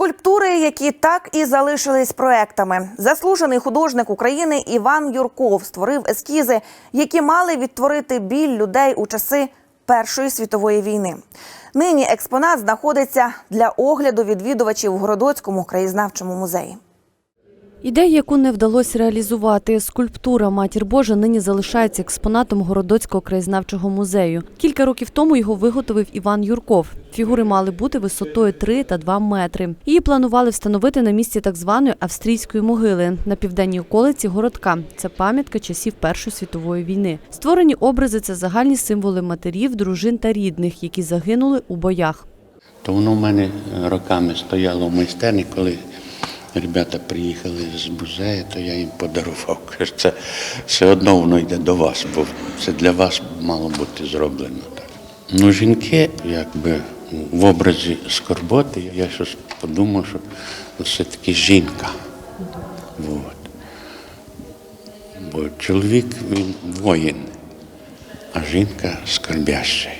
Скульптури, які так і залишились проектами. Заслужений художник України Іван Юрков створив ескізи, які мали відтворити біль людей у часи Першої світової війни. Нині експонат знаходиться для огляду відвідувачів у Городоцькому краєзнавчому музеї. Ідея, яку не вдалося реалізувати, скульптура Матір Божа нині залишається експонатом Городоцького краєзнавчого музею. Кілька років тому його виготовив Іван Юрков. Фігури мали бути висотою 3 та 2 метри. Її планували встановити на місці так званої австрійської могили на південній околиці городка. Це пам'ятка часів Першої світової війни. Створені образи це загальні символи матерів, дружин та рідних, які загинули у боях. То воно в мене роками стояло в майстерні, коли ребята приїхали з музею, то я їм подарував. Кажу, це все одно воно йде до вас, бо це для вас мало бути зроблено. Так. Ну, жінки, якби в образі скорботи, я щось подумав, що все-таки жінка. Вот. Бо чоловік він воїн, а жінка скорбяща.